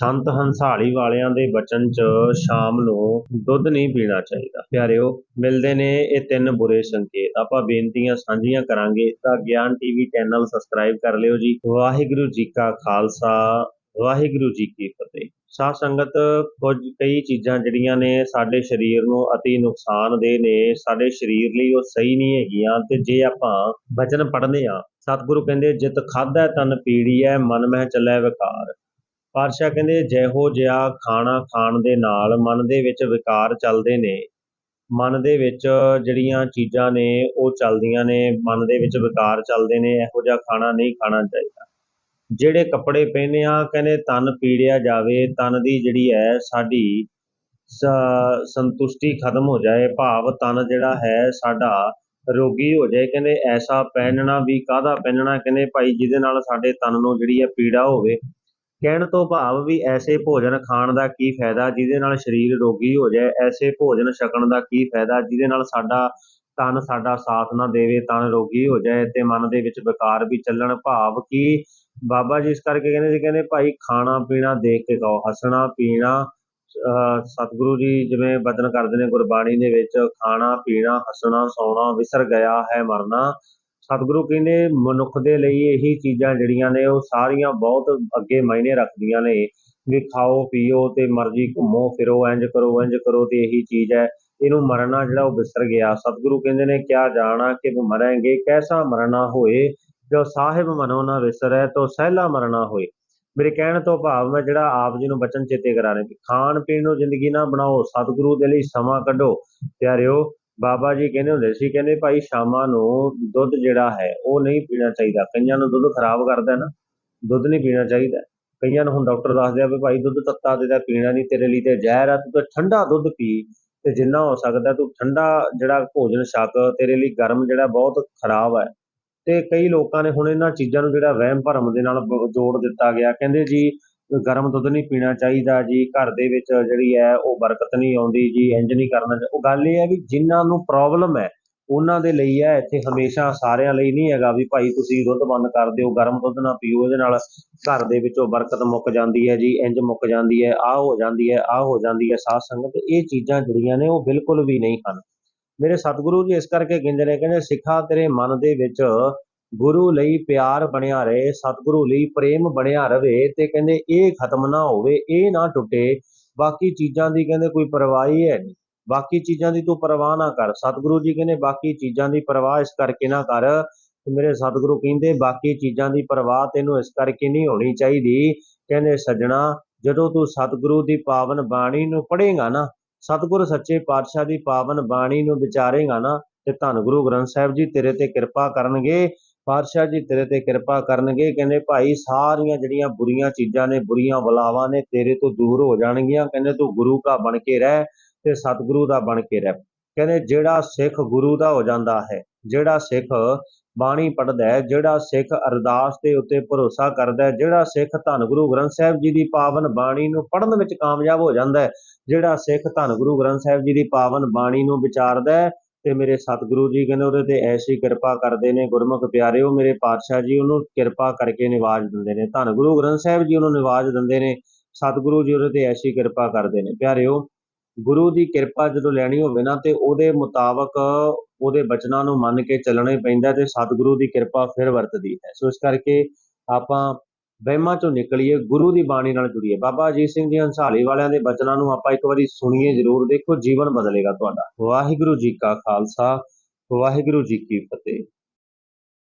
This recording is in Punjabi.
ਸੰਤ ਹੰਸਾਲੀ ਵਾਲਿਆਂ ਦੇ ਬਚਨ 'ਚ ਸ਼ਾਮ ਨੂੰ ਦੁੱਧ ਨਹੀਂ ਪੀਣਾ ਚਾਹੀਦਾ। ਪਿਆਰਿਓ, ਮਿਲਦੇ ਨੇ ਇਹ ਤਿੰਨ ਬੁਰੇ ਸੰਕੇਤ। ਆਪਾਂ ਬੇਨਤੀਆਂ ਸਾਂਝੀਆਂ ਕਰਾਂਗੇ। ਤਾਂ ਗਿਆਨ ਟੀਵੀ ਚੈਨਲ ਸਬਸਕ੍ਰਾਈਬ ਕਰ ਲਿਓ ਜੀ। ਵਾਹਿਗੁਰੂ ਜੀ ਕਾ ਖਾਲਸਾ, ਵਾਹਿਗੁਰੂ ਜੀ ਕੀ ਫਤਿਹ। ਸਾਧ ਸੰਗਤ ਕੁਝ ਕਈ ਚੀਜ਼ਾਂ ਜਿਹੜੀਆਂ ਨੇ ਸਾਡੇ ਸਰੀਰ ਨੂੰ ਅਤੀ ਨੁਕਸਾਨਦੇਹ ਨੇ, ਸਾਡੇ ਸਰੀਰ ਲਈ ਉਹ ਸਹੀ ਨਹੀਂ ਹੈਗੀਆਂ ਤੇ ਜੇ ਆਪਾਂ ਵਚਨ ਪੜ੍ਹਦੇ ਆ ਸਤਿਗੁਰੂ ਕਹਿੰਦੇ, ਜਿਤ ਖਾਧੈ ਤਨ ਪੀੜੀਐ, ਮਨ ਮਹਿ ਚੱਲੈ ਵਿਕਾਰ। ਪਾਤਸ਼ਾਹ ਕਹਿੰਦੇ, ਜਿਹੋ ਜਿਹਾ ਖਾਣਾ ਖਾਣ ਦੇ ਨਾਲ ਮਨ ਦੇ ਵਿੱਚ ਵਿਕਾਰ ਚੱਲਦੇ ਨੇ, ਮਨ ਦੇ ਵਿੱਚ ਜਿਹੜੀਆਂ ਚੀਜ਼ਾਂ ਨੇ, ਉਹ ਚੱਲਦੀਆਂ ਨੇ, ਮਨ ਦੇ ਵਿੱਚ ਵਿਕਾਰ ਚੱਲਦੇ ਨੇ, ਇਹੋ ਜਿਹਾ ਖਾਣਾ ਨਹੀਂ ਖਾਣਾ ਚਾਹੀਦਾ। ਜਿਹੜੇ ਕੱਪੜੇ ਪਹਿਨੇ ਆ, ਕਹਿੰਦੇ, ਤਨ ਪੀੜਿਆ ਜਾਵੇ, ਤਨ ਦੀ ਜਿਹੜੀ ਹੈ, ਸਾਡੀ ਸੰਤੁਸ਼ਟੀ ਖਤਮ ਹੋ ਜਾਏ, ਭਾਵ ਤਨ ਜਿਹੜਾ ਹੈ, ਸਾਡਾ ਰੋਗੀ ਹੋ ਜਾਏ। ਕਹਿੰਦੇ, ਐਸਾ ਪਹਿਨਣਾ ਵੀ ਕਾਹਦਾ ਪਹਿਨਣਾ? ਕਹਿੰਦੇ, ਭਾਈ, ਜਿਹਦੇ ਨਾਲ ਸਾਡੇ ਤਨ ਨੂੰ ਜਿਹੜੀ ਹੈ ਪੀੜਾ ਹੋਵੇ ਕਹਿਣ ਤੋਂ ਭਾਵ ਵੀ ਐਸੇ ਭੋਜਨ ਖਾਣ ਦਾ ਕੀ ਫਾਇਦਾ ਜਿਹਦੇ ਨਾਲ ਸਰੀਰ ਰੋਗੀ ਹੋ ਜਾਏ, ਐਸੇ ਭੋਜਨ ਛਕਣ ਦਾ ਕੀ ਫਾਇਦਾ ਜਿਹਦੇ ਨਾਲ ਸਾਡਾ ਤਨ ਸਾਡਾ ਸਾਥ ਨਾ ਦੇਵੇ ਤਨ ਰੋਗੀ ਹੋ ਜਾਏ ਤੇ ਮਨ ਦੇ ਵਿੱਚ ਵਿਕਾਰ ਵੀ ਚੱਲਣ। ਭਾਵ ਕਿ ਬਾਬਾ ਜੀ ਇਸ ਕਰਕੇ ਕਹਿੰਦੇ ਸੀ, ਕਹਿੰਦੇ ਭਾਈ ਖਾਣਾ ਪੀਣਾ ਦੇਖ ਕੇ ਖਾਓ, ਹੱਸਣਾ ਪੀਣਾ, ਅਹ ਸਤਿਗੁਰੂ ਜੀ ਜਿਵੇਂ ਬਦਨ ਕਰਦੇ ਨੇ ਗੁਰਬਾਣੀ ਦੇ ਵਿੱਚ, ਖਾਣਾ ਪੀਣਾ, ਹੱਸਣਾ, ਸੌਣਾ, ਵਿਸਰ ਗਿਆ ਹੈ ਮਰਨਾ ਸਤਿਗੁਰੂ ਕਹਿੰਦੇ, ਮਨੁੱਖ ਦੇ ਲਈ ਇਹੀ ਚੀਜ਼ਾਂ ਜਿਹੜੀਆਂ ਨੇ, ਉਹ ਸਾਰੀਆਂ ਬਹੁਤ ਅੱਗੇ ਮਾਇਨੇ ਰੱਖਦੀਆਂ ਨੇ। ਵੀ ਖਾਓ, ਪੀਓ ਤੇ ਮਰਜ਼ੀ ਘੁੰਮੋ, ਫਿਰੋ ਇੰਜ ਕਰੋ ਇੰਜ ਕਰੋ ਤੇ ਇਹੀ ਚੀਜ਼ ਹੈ। ਇਹਨੂੰ ਮਰਨਾ ਜਿਹੜਾ ਉਹ ਵਿਸਰ ਗਿਆ। ਸਤਿਗੁਰੂ ਕਹਿੰਦੇ ਨੇ, ਕਿਆ ਜਾਣਾ ਕਿ ਮਰਾਂਗੇ, ਕੈਸਾ ਮਰਨਾ ਹੋਏ? ਜੋ ਸਾਹਿਬ ਮਨੋ ਨਾ ਵਿਸਰੈ ਤੋ ਸਹਿਲਾ ਮਰਨਾ ਹੋਏ। ਮੇਰੇ ਕਹਿਣ ਤੋਂ ਭਾਵ ਮੈਂ ਜਿਹੜਾ ਆਪ ਜੀ ਨੂੰ ਬਚਨ ਚੇਤੇ ਕਰਾ ਰਿਹਾ ਕਿ ਖਾਣ ਪੀਣ ਨੂੰ ਜ਼ਿੰਦਗੀ ਨਾ ਬਣਾਓ, ਸਤਿਗੁਰੂ ਦੇ ਲਈ ਸਮਾਂ ਕੱਢੋ। ਪਿਆਰਿਓ ਬਾਬਾ ਜੀ ਕਹਿੰਦੇ ਹੁੰਦੇ ਸੀ, ਕਹਿੰਦੇ ਭਾਈ ਸ਼ਾਮਾਂ ਨੂੰ ਦੁੱਧ ਜਿਹੜਾ ਹੈ, ਉਹ ਨਹੀਂ ਪੀਣਾ ਚਾਹੀਦਾ। ਕਈਆਂ ਨੂੰ ਦੁੱਧ ਖਰਾਬ ਕਰਦਾ ਨਾ, ਦੁੱਧ ਨਹੀਂ ਪੀਣਾ ਚਾਹੀਦਾ। ਕਈਆਂ ਨੂੰ ਹੁਣ ਡਾਕਟਰ ਦੱਸਦੇ ਆ ਵੀ ਭਾਈ ਦੁੱਧ ਤੱਤਾ ਦੇ ਪੀਣਾ ਨਹੀਂ, ਤੇਰੇ ਲਈ ਤੇ ਜ਼ਹਿਰ ਆ, ਤੂੰ ਤਾਂ ਠੰਡਾ ਦੁੱਧ ਪੀ ਤੇ ਜਿੰਨਾ ਹੋ ਸਕਦਾ ਤੂੰ ਠੰਡਾ ਜਿਹੜਾ ਭੋਜਨ ਛਕ, ਤੇਰੇ ਲਈ ਗਰਮ ਜਿਹੜਾ ਬਹੁਤ ਖਰਾਬ ਹੈ ਤੇ ਕਈ ਲੋਕਾਂ ਨੇ ਹੁਣ ਇਹਨਾਂ ਚੀਜ਼ਾਂ ਨੂੰ ਜਿਹੜਾ ਵਹਿਮ ਭਰਮ ਦੇ ਨਾਲ ਜੋੜ ਦਿੱਤਾ ਗਿਆ। ਕਹਿੰਦੇ ਜੀ ਗਰਮ ਦੁੱਧ ਨਹੀਂ ਪੀਣਾ ਚਾਹੀਦਾ ਜੀ, ਘਰ ਦੇ ਵਿੱਚ ਜਿਹੜੀ ਹੈ ਉਹ ਬਰਕਤ ਨਹੀਂ ਆਉਂਦੀ ਜੀ ਇੰਜ ਨਹੀਂ ਕਰਨਾ ਉਹ ਗੱਲ ਇਹ ਹੈ ਵੀ ਜਿਨ੍ਹਾਂ ਨੂੰ ਪ੍ਰੋਬਲਮ ਹੈ, ਉਹਨਾਂ ਦੇ ਲਈ ਹੈ ਇੱਥੇ ਹਮੇਸ਼ਾ ਸਾਰਿਆਂ ਲਈ ਨਹੀਂ ਹੈਗਾ ਵੀ ਭਾਈ ਤੁਸੀਂ ਦੁੱਧ ਬੰਦ ਕਰ ਦਿਓ, ਗਰਮ ਦੁੱਧ ਨਾ ਪੀਓ ਇਹਦੇ ਨਾਲ ਘਰ ਦੇ ਵਿੱਚੋਂ ਬਰਕਤ ਮੁੱਕ ਜਾਂਦੀ ਹੈ ਜੀ ਇੰਜ ਮੁੱਕ ਜਾਂਦੀ ਹੈ, ਆਹ ਹੋ ਜਾਂਦੀ ਹੈ, ਆਹ ਹੋ ਜਾਂਦੀ ਹੈ, ਸਾਧ ਸੰਗਤ, ਇਹ ਚੀਜ਼ਾਂ ਜਿਹੜੀਆਂ ਨੇ ਉਹ ਬਿਲਕੁਲ ਵੀ ਨਹੀਂ ਹਨ। ਮੇਰੇ ਸਤਿਗੁਰੂ ਜੀ ਇਸ ਕਰਕੇ ਕਹਿੰਦੇ ਨੇ, ਕਹਿੰਦੇ ਸਿੱਖਾ ਤੇਰੇ ਮਨ ਦੇ ਵਿੱਚ ਗੁਰੂ ਲਈ ਪਿਆਰ ਬਣਿਆ ਰਹੇ, ਸਤਿਗੁਰੂ ਲਈ ਪ੍ਰੇਮ ਬਣਿਆ ਰਵੇ ਤੇ ਕਹਿੰਦੇ ਇਹ ਖਤਮ ਨਾ ਹੋਵੇ, ਇਹ ਨਾ ਟੁੱਟੇ। ਬਾਕੀ ਚੀਜ਼ਾਂ ਦੀ ਕਹਿੰਦੇ ਕੋਈ ਪਰਵਾਹ ਹੈ ਨਹੀਂ। ਬਾਕੀ ਚੀਜ਼ਾਂ ਦੀ ਤੂੰ ਪਰਵਾਹ ਨਾ ਕਰ। ਸਤਿਗੁਰੂ ਜੀ ਕਹਿੰਦੇ ਬਾਕੀ ਚੀਜ਼ਾਂ ਦੀ ਪਰਵਾਹ ਇਸ ਕਰਕੇ ਨਾ ਕਰ। ਮੇਰੇ ਸਤਿਗੁਰੂ ਕਹਿੰਦੇ ਬਾਕੀ ਚੀਜ਼ਾਂ ਦੀ ਪਰਵਾਹ ਤੈਨੂੰ ਇਸ ਕਰਕੇ ਨਹੀਂ ਹੋਣੀ ਚਾਹੀਦੀ। ਕਹਿੰਦੇ ਸੱਜਣਾ, ਜਦੋਂ ਤੂੰ ਸਤਿਗੁਰੂ ਦੀ ਪਾਵਨ ਬਾਣੀ ਨੂੰ ਪੜ੍ਹੇਗਾ ਨਾ, ਸਤਿਗੁਰ ਸੱਚੇ ਪਾਤਸ਼ਾਹ ਦੀ ਪਾਵਨ ਬਾਣੀ ਨੂੰ ਵਿਚਾਰੇਗਾ ਨਾ, ਤੇ ਧੰਨ ਗੁਰੂ ਗ੍ਰੰਥ ਸਾਹਿਬ ਜੀ ਤੇਰੇ ਤੇ ਕਿਰਪਾ ਕਰਨਗੇ। ਪਾਤਸ਼ਾਹ ਜੀ ਤੇਰੇ ਤੇ ਕਿਰਪਾ ਕਰਨਗੇ। ਕਹਿੰਦੇ, ਭਾਈ, ਸਾਰੀਆਂ ਜਿਹੜੀਆਂ ਬੁਰੀਆਂ ਚੀਜ਼ਾਂ ਨੇ, ਬੁਰੀਆਂ ਬਲਾਵਾਂ ਨੇ, ਤੇਰੇ ਤੋਂ ਦੂਰ ਹੋ ਜਾਣਗੀਆਂ। ਕਹਿੰਦੇ, ਤੂੰ ਗੁਰੂ ਕਾ ਬਣ ਕੇ ਰਹਿ ਤੇ ਸਤਿਗੁਰੂ ਦਾ ਬਣ ਕੇ ਰਹਿ। ਕਹਿੰਦੇ, ਜਿਹੜਾ ਸਿੱਖ ਗੁਰੂ ਦਾ ਹੋ ਜਾਂਦਾ ਹੈ, ਜਿਹੜਾ ਸਿੱਖ ਬਾਣੀ ਪੜ੍ਹਦਾ ਹੈ, ਜਿਹੜਾ ਸਿੱਖ ਅਰਦਾਸ ਦੇ ਉੱਤੇ ਭਰੋਸਾ ਕਰਦਾ ਹੈ, ਜਿਹੜਾ ਸਿੱਖ ਧੰਨ ਗੁਰੂ ਗ੍ਰੰਥ ਸਾਹਿਬ ਜੀ ਦੀ ਪਾਵਨ ਬਾਣੀ ਨੂੰ ਪੜ੍ਹਨ ਵਿੱਚ ਕਾਮਯਾਬ ਹੋ ਜਾਂਦਾ ਹੈ, ਜਿਹੜਾ ਸਿੱਖ ਧੰਨ ਗੁਰੂ ਗ੍ਰੰਥ ਸਾਹਿਬ ਜੀ ਦੀ ਪਾਵਨ ਬਾਣੀ ਨੂੰ ਵਿਚਾਰਦਾ ਹੈ ਤੇ ਮੇਰੇ ਸਤਿਗੁਰੂ ਜੀ ਕਹਿੰਦੇ ਉਹਦੇ ਤੇ ਐਸੀ ਕਿਰਪਾ ਕਰਦੇ ਨੇ, ਗੁਰਮੁਖ ਪਿਆਰਿਓ ਮੇਰੇ ਪਾਤਸ਼ਾਹ ਜੀ, ਉਹਨੂੰ ਕਿਰਪਾ ਕਰਕੇ ਨਿਵਾਜ ਦਿੰਦੇ ਨੇ। ਧੰਨ ਗੁਰੂ ਗ੍ਰੰਥ ਸਾਹਿਬ ਜੀ ਉਹਨੂੰ ਨਿਵਾਜ ਦਿੰਦੇ ਨੇ, ਸਤਿਗੁਰੂ ਜੀ ਉਹਦੇ ਤੇ ਐਸੀ ਕਿਰਪਾ ਕਰਦੇ ਨੇ। ਪਿਆਰਿਓ, ਗੁਰੂ ਦੀ ਕਿਰਪਾ ਜਦੋਂ ਲੈਣੀ ਹੋਵੇ ਨਾ, ਤੇ ਉਹਦੇ ਮੁਤਾਬਕ ਉਹਦੇ ਬਚਨਾਂ ਨੂੰ ਮੰਨ ਕੇ ਚੱਲਣਾ ਹੀ ਪੈਂਦਾ ਤੇ ਸਤਿਗੁਰੂ ਦੀ ਕਿਰਪਾ ਫਿਰ ਵਰਤਦੀ ਹੈ। ਸੋ ਇਸ ਕਰਕੇ ਆਪਾਂ ਵਹਿਮਾਂ ਚੋਂ ਨਿਕਲੀਏ, ਗੁਰੂ ਦੀ ਬਾਣੀ ਨਾਲ ਜੁੜੀਏ। ਬਾਬਾ ਅਜੀਤ ਸਿੰਘ ਜੀ ਹੰਸਾਲੀ ਵਾਲਿਆਂ ਦੇ ਬਚਨਾਂ ਨੂੰ ਆਪਾਂ ਇੱਕ ਵਾਰੀ ਸੁਣੀਏ ਜ਼ਰੂਰ। ਦੇਖੋ, ਜੀਵਨ ਬਦਲੇਗਾ ਤੁਹਾਡਾ। ਵਾਹਿਗੁਰੂ ਜੀ ਕਾ ਖਾਲਸਾ, ਵਾਹਿਗੁਰੂ ਜੀ ਕੀ ਫਤਿਹ।